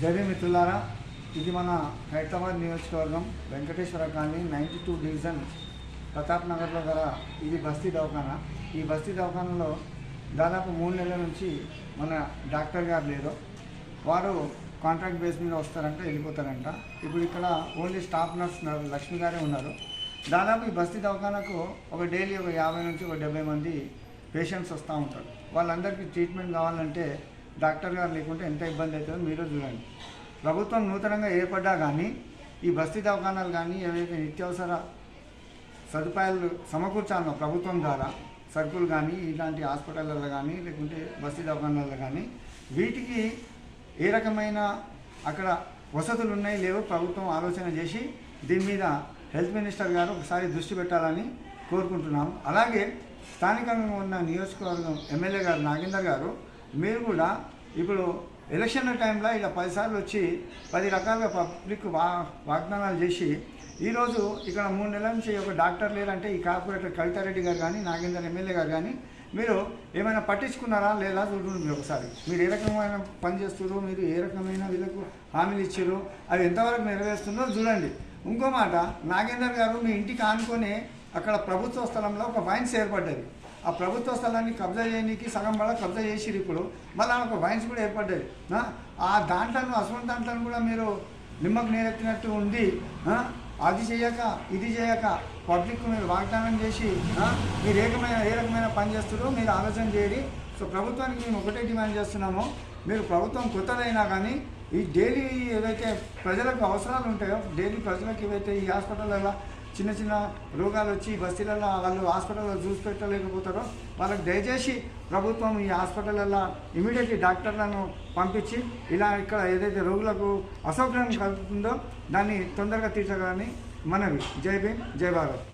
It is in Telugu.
జైబీ మిత్రులారా ఇది మన హైదరాబాద్ నియోజకవర్గం Venkateshwara colony ninety two division Pratap నగర్లో గల ఇది బస్తీ దవాఖానా. ఈ బస్తీ దవాఖానలో దాదాపు మూడు నెలల నుంచి మన డాక్టర్ గారు లేరు. వారు కాంట్రాక్ట్ బేస్ మీద వస్తారంట వెళ్ళిపోతారంట. ఇప్పుడు ఇక్కడ ఓన్లీ స్టాఫ్ నర్స్ లక్ష్మి గారే ఉన్నారు. దాదాపు ఈ బస్తీ దవాఖానకు ఒక డైలీ ఒక యాభై నుంచి ఒక డెబ్బై మంది పేషెంట్స్ వస్తూ ఉంటారు. వాళ్ళందరికీ ట్రీట్మెంట్ కావాలంటే డాక్టర్ గారు లేకుంటే ఎంత ఇబ్బంది అవుతుందో మీరు చూడండి. ప్రభుత్వం నూతనంగా ఏర్పడ్డా కానీ ఈ బస్తీ దవాఖానాలు కానీ ఏవైతే నిత్యావసర సదుపాయాలు సమకూర్చాలనో ప్రభుత్వం ద్వారా సరుకులు కానీ ఇలాంటి హాస్పిటళ్ళలో కానీ లేకుంటే బస్తీ దవాఖానాల్లో కానీ వీటికి ఏ రకమైన అక్కడ వసతులు ఉన్నాయి లేవో ప్రభుత్వం ఆలోచన చేసి దీని మీద హెల్త్ మినిస్టర్ గారు ఒకసారి దృష్టి పెట్టాలని కోరుకుంటున్నాం అలాగే స్థానికంగా ఉన్న నియోజకవర్గం ఎమ్మెల్యే గారు నాగేందర్ గారు మీరు కూడా ఇప్పుడు ఎలక్షన్ల టైంలో ఇలా పదిసార్లు వచ్చి పది రకాలుగా పబ్లిక్ వా వాగ్దానాలు చేసి ఈరోజు ఇక్కడ మూడు నెలల నుంచి ఒక డాక్టర్ లేరంటే ఈ కార్పొరేటర్ కవితారెడ్డి గారు కానీ నాగేందర్ ఎమ్మెల్యే గారు కానీ మీరు ఏమైనా పట్టించుకున్నారా లేదా చూడండి మీరు ఒకసారి. మీరు ఏ రకమైన పని చేస్తున్నారు మీరు ఏ రకమైన వీళ్ళకు హామీలు ఇచ్చారు అవి ఎంతవరకు నెరవేరుస్తున్నారో చూడండి. ఇంకో మాట నాగేందర్ గారు మీ ఇంటికి ఆనుకొని అక్కడ ప్రభుత్వ స్థలంలో ఒక వైన్స్ ఏర్పడ్డది ఆ ప్రభుత్వ స్థలాన్ని కబ్జా చేయడానికి సగం వల్ల కబ్జా చేసిరు ఇప్పుడు. మళ్ళీ ఒక వైన్స్ కూడా ఏర్పడ్డాయి. ఆ? దాంట్లను దాంట్లో అసలు దాంట్లో కూడా మీరు నిమ్మకు నేరెత్తినట్టు ఉంది అది చేయక ఇది చేయక పబ్లిక్ మీరు వాగ్దానం చేసి మీరు ఏ రకమైన ఏ రకమైన పని చేస్తారో మీరు ఆలోచన చేయండి. సో ప్రభుత్వానికి మేము ఒకటే డిమాండ్ చేస్తున్నాము. మీరు ప్రభుత్వం కొత్తదైనా కానీ ఈ డైలీ ఏవైతే ప్రజలకు అవసరాలు ఉంటాయో డైలీ ప్రజలకు ఏవైతే ఈ హాస్పిటల్లో చిన్న చిన్న రోగాలు వచ్చి బస్తీలలో వాళ్ళు హాస్పిటల్లో చూసి పెట్టలేకపోతారో వాళ్ళకి దయచేసి ప్రభుత్వం ఈ హాస్పిటల్లో ఇమీడియట్లీ డాక్టర్లను పంపించి ఇలా ఇక్కడ ఏదైతే రోగులకు అసౌకర్యం కలుగుతుందో దాన్ని తొందరగా తీర్చగలని మనవి. జై భీమ్ జై భారత్.